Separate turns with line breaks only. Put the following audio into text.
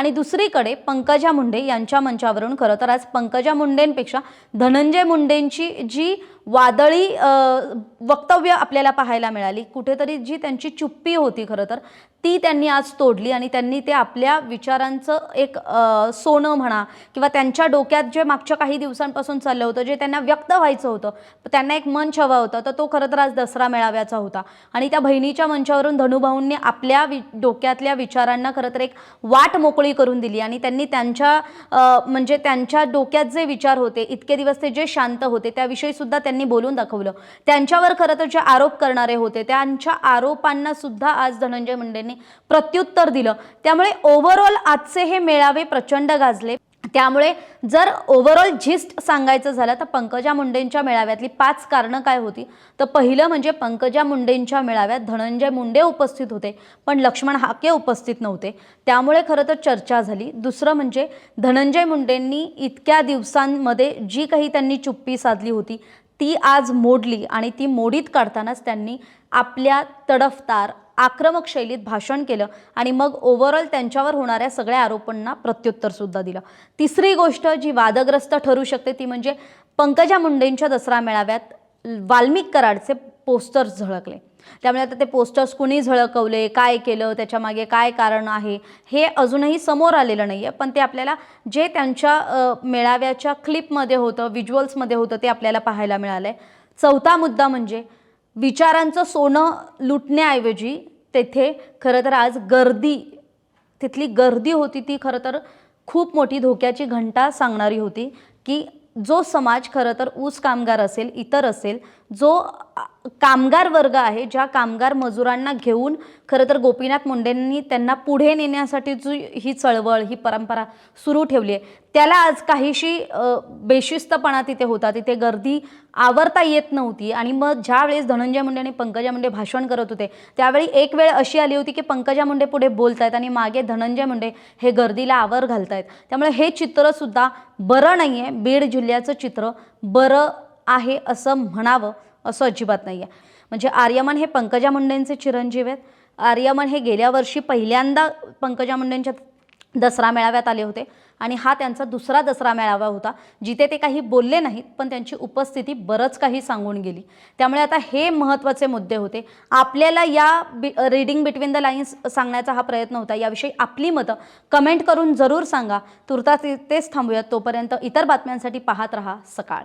आणि दुसरीकडे पंकजा मुंडे यांच्या मंचावरून खरं तर आज पंकजा मुंडेंपेक्षा धनंजय मुंडेंची जी वादळी वक्तव्य आपल्याला पाहायला मिळाली. कुठेतरी जी त्यांची चुप्पी होती खरं तर ती त्यांनी आज तोडली आणि त्यांनी ते आपल्या विचारांचं एक सोनं म्हणा किंवा त्यांच्या डोक्यात जे मागच्या काही दिवसांपासून चाललं होतं जे त्यांना व्यक्त व्हायचं होतं त्यांना एक मंच हवा होता तर तो खरं तर आज दसरा मेळाव्याचा होता. आणि त्या बहिणीच्या मंचावरून धनुभाऊंनी आपल्या वि डोक्यातल्या विचारांना खरं तर एक वाट मोकळी करून दिली आणि त्यांनी त्यांच्या म्हणजे त्यांच्या डोक्यात जे विचार होते इतके दिवस ते जे शांत होते त्याविषयी सुद्धा त्यांनी बोलून दाखवलं. त्यांच्यावर खरं तर जे आरोप करणारे होते त्यांच्या आरोपांना सुद्धा आज धनंजय मुंडेंनी प्रत्युत्तर दिलं. त्यामुळे ओव्हरऑल आजचे हे मेळावे प्रचंड गाजले. त्यामुळे जर ओव्हरऑल झिस्ट सांगायचं झालं तर पंकजा मुंडेंच्या मेळाव्यातली पाच कारणं काय होती? तर पहिलं म्हणजे पंकजा मुंडेंच्या मेळाव्यात धनंजय मुंडे उपस्थित होते पण लक्ष्मण हाके उपस्थित नव्हते. त्यामुळे खरं तर चर्चा झाली. दुसरं म्हणजे धनंजय मुंडेंनी इतक्या दिवसांमध्ये जी काही त्यांनी चुप्पी साधली होती ती आज मोडली आणि ती मोडीत काढतानाच त्यांनी आपल्या तडफदार आक्रमक शैलीत भाषण केलं आणि मग ओव्हरऑल त्यांच्यावर होणाऱ्या सगळ्या आरोपांना प्रत्युत्तरसुद्धा दिलं. तिसरी गोष्ट जी वादग्रस्त ठरू शकते ती म्हणजे पंकजा मुंडेंच्या दसरा मेळाव्यात वाल्मिक कराडचे पोस्टर्स झळकले. त्यामुळे आता ते पोस्टर्स कुणी झळकवले काय केलं त्याच्यामागे काय कारण आहे हे अजूनही समोर आलेलं नाही आहे पण ते आपल्याला जे त्यांच्या मेळाव्याच्या क्लिपमध्ये होतं व्हिज्युअल्समध्ये होतं ते आपल्याला पाहायला मिळालं आहे चौथा मुद्दा म्हणजे विचारांचं सोनं लुटण्याऐवजी तेथे खरं तर आज गर्दी तिथली गर्दी होती ती खरं तर खूप मोठी धोक्याची घंटा सांगणारी होती की जो समाज खरं तर ऊस कामगार असेल इतर असेल जो कामगार वर्ग आहे ज्या कामगार मजुरांना घेऊन खरं तर गोपीनाथ मुंडेंनी त्यांना पुढे नेण्यासाठी जी ही चळवळ ही परंपरा सुरू ठेवली आहे त्याला आज काहीशी बेशिस्तपणा तिथे होता. तिथे गर्दी आवरता येत नव्हती आणि मग ज्यावेळेस धनंजय मुंडे आणि पंकजा मुंडे भाषण करत होते त्यावेळी एक वेळ अशी आली होती की पंकजा मुंडे पुढे बोलत आहेत आणि मागे धनंजय मुंडे हे गर्दीला आवर घालतायत. त्यामुळे हे चित्रसुद्धा बरं नाही आहे बीड जिल्ह्याचं चित्र बरं आहे असं म्हणावं असं अजिबात नाही आहे म्हणजे आर्यमन हे पंकजा मुंडेंचे चिरंजीव आहेत. आर्यमन हे गेल्या वर्षी पहिल्यांदा पंकजा मुंडेंच्या दसरा मेळाव्यात आले होते आणि हा त्यांचा दुसरा दसरा मेळावा होता. जिथे ते काही बोलले नाहीत पण त्यांची उपस्थिती बरंच काही सांगून गेली. त्यामुळे आता हे महत्त्वाचे मुद्दे होते. आपल्याला या बि रीडिंग बिटवीन द लाईन्स सांगण्याचा हा प्रयत्न होता. याविषयी आपली मतं कमेंट करून जरूर सांगा. तुर्तास तेच थांबूयात. तोपर्यंत इतर बातम्यांसाठी पाहत रहा सकाळ.